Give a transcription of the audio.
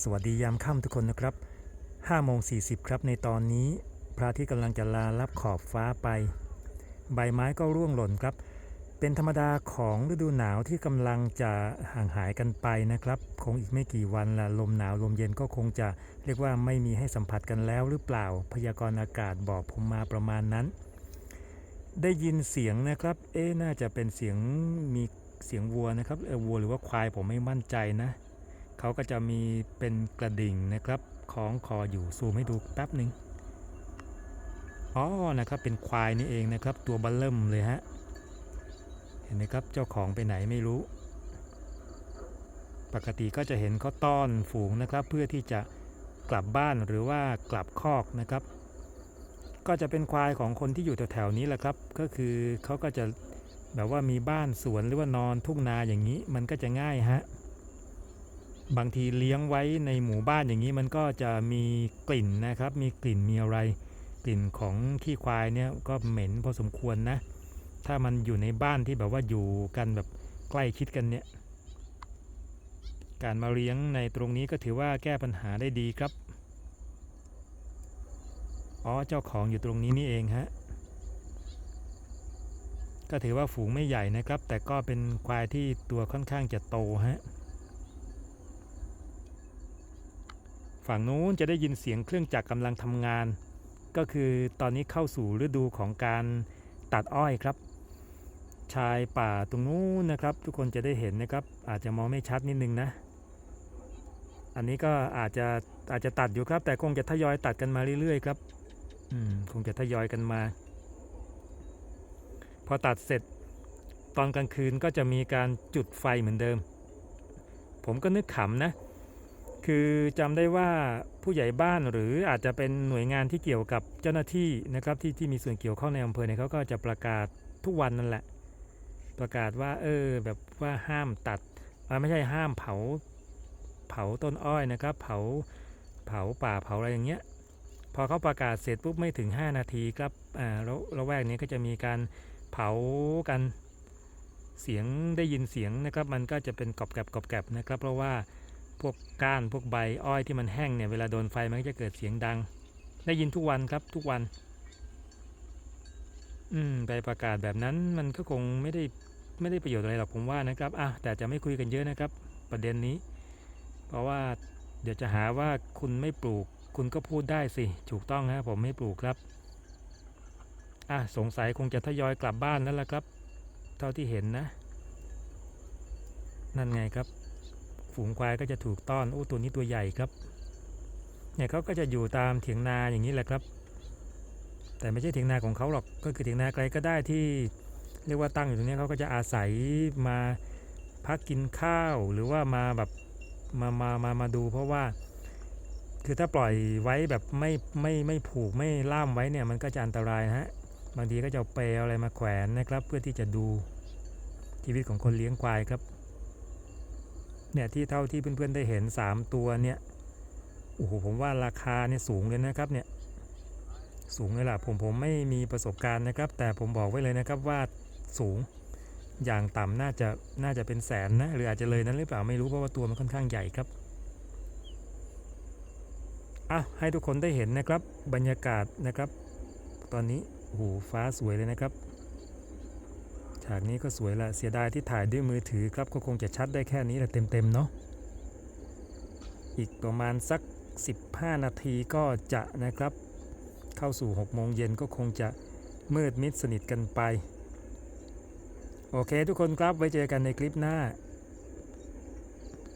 สวัสดียามค่ำทุกคนนะครับ5โมง40 ครับในตอนนี้ พระทิตย์กำลังจะลาลับขอบฟ้าไป ใบไม้ก็ร่วงหล่นครับ เป็นธรรมดาของฤดูหนาวที่กำลังจะห่างหายกันไปนะครับ คงอีกไม่กี่วันละลมหนาวลมเย็นก็คงจะเรียกว่าไม่มีให้สัมผัสกันแล้วหรือเปล่า พยากรณ์อากาศบอกผมมาประมาณนั้น ได้ยินเสียงนะครับ เอ๊น่าจะเป็นเสียงมีเสียงวัวนะครับเออวัวหรือว่าควายผมไม่มั่นใจนะ เขาก็จะมีเป็นกระดิ่งนะครับคล้องคออยู่ซูมให้ดูแป๊บหนึ่งอ๋อนะครับเป็นควายนี่เองนะครับ ตัวบัลเริ่มเลยฮะเห็นไหมครับเจ้าของไปไหนไม่รู้ ปกติก็จะเห็นเขาต้อนฝูงนะครับ เพื่อที่จะกลับบ้านหรือว่ากลับคอกนะครับ ก็จะเป็นควายของคนที่อยู่แถวๆนี้แหละครับ ก็คือเขาก็จะแบบว่ามีบ้านสวนหรือว่านอนทุ่งนาอย่างนี้ มันก็จะง่ายฮะ บางทีเลี้ยงไว้ในหมู่บ้านอย่างนี้มันก็จะมีกลิ่นนะครับ มีกลิ่นมีอะไร กลิ่นของขี้ควายเนี่ยก็เหม็นพอสมควรนะ ถ้ามันอยู่ในบ้านที่แบบว่าอยู่กันแบบใกล้ชิดกันเนี่ย การมาเลี้ยงในตรงนี้ก็ถือว่าแก้ปัญหาได้ดีครับ อ๋อเจ้าของอยู่ตรงนี้นี่เองฮะ ก็ถือว่าฝูงไม่ใหญ่นะครับ แต่ก็เป็นควายที่ตัวค่อนข้างจะโตฮะ ฝั่งนู้นจะได้ยินเสียงเครื่องจักรกำลังทำงาน ก็คือตอนนี้เข้าสู่ฤดูของการตัดอ้อยครับ ชายป่าตรงนู้นนะครับ ทุกคนจะได้เห็นนะครับ อาจจะมองไม่ชัดนิดนึงนะ อันนี้ก็อาจจะอาจจะตัดอยู่ครับ แต่คงจะทยอยตัดกันมาเรื่อยๆครับอืมคงจะทยอยกันมา พอตัดเสร็จตอนกลางคืนก็จะมีการจุดไฟเหมือนเดิม ผมก็นึกขำนะ คือจำได้ว่าผู้ใหญ่บ้านหรืออาจจะเป็นหน่วยงานที่เกี่ยวกับเจ้าหน้าที่นะครับที่ที่มีส่วนเกี่ยวข้องในอำเภอเนี่ยเขาก็จะประกาศทุกวันนั่นแหละ ประกาศว่าเออแบบว่าห้ามตัดไม่ใช่ห้ามเผาเผาต้นอ้อยนะครับ เผาเผาป่าเผาอะไรอย่างเงี้ยพอเขาประกาศเสร็จปุ๊บไม่ถึง 5 นาทีครับอ่าแล้วระแวกนี้ก็จะมีการเผากันเสียงได้ยินเสียงนะครับ มันก็จะเป็นกรอบแกรบกรอบแกรบนะครับ เพราะว่า พวกก้านพวกใบอ้อยที่มันแห้งเนี่ยเวลาโดนไฟมันก็จะเกิดเสียงดัง ได้ยินทุกวันครับทุกวัน อืมไปประกาศแบบนั้นมันก็คงไม่ได้ไม่ได้ประโยชน์อะไรหรอกผมว่านะครับอะแต่จะไม่คุยกันเยอะนะครับ ประเด็นนี้ เพราะว่าเดี๋ยวจะหาว่าคุณไม่ปลูก คุณก็พูดได้สิถูกต้องฮะผมไม่ปลูกครับอะสงสัยคงจะทยอยกลับบ้านแล้วล่ะครับ เท่าที่เห็นนะ นั่นไงครับ ฝูงควายก็จะถูกต้อนโอ้ตัวนี้ตัวใหญ่ครับเนี่ยเขาก็จะอยู่ตามเถียงนาอย่างนี้แหละครับ แต่ไม่ใช่เถียงนาของเขาหรอกก็คือเถียงนาใครก็ได้ที่เรียกว่าตั้งอยู่ตรงนี้เขาก็จะอาศัยมาพักกินข้าวหรือว่ามาแบบมามามามาดูเพราะว่า คือถ้าปล่อยไว้แบบไม่ไม่ไม่ผูกไม่ล่ามไว้เนี่ยมันก็จะอันตรายนะฮะบางทีก็จะเอาเปลอะไรมาแขวนนะครับ เพื่อที่จะดูชีวิตของคนเลี้ยงควายครับ เนี่ยที่เท่าที่เพื่อนๆได้เห็น 3 ตัวเนี่ยโอ้โหผมว่าราคาเนี่ยสูงเลยนะครับเนี่ยสูงเลยล่ะผมผมไม่มีประสบการณ์นะครับ แต่ผมบอกไว้เลยนะครับว่าสูงอย่างต่ำน่าจะน่าจะเป็นแสนนะหรืออาจจะเลยนั้นหรือเปล่าไม่รู้เพราะว่าตัวมันค่อนข้างใหญ่ครับอะให้ทุกคนได้เห็นนะครับบรรยากาศนะครับ ตอนนี้โอ้โหฟ้าสวยเลยนะครับ ฉากนี้ก็สวยละเสียดายที่ถ่ายด้วยมือถือครับก็คงจะชัดได้แค่นี้แหละเต็มๆเนาะอีกประมาณสัก 15 นาทีก็จะนะครับ เข้าสู่6โมงเย็นก็คงจะมืดมิดสนิทกันไป โอเคทุกคนครับไว้เจอกันในคลิปหน้า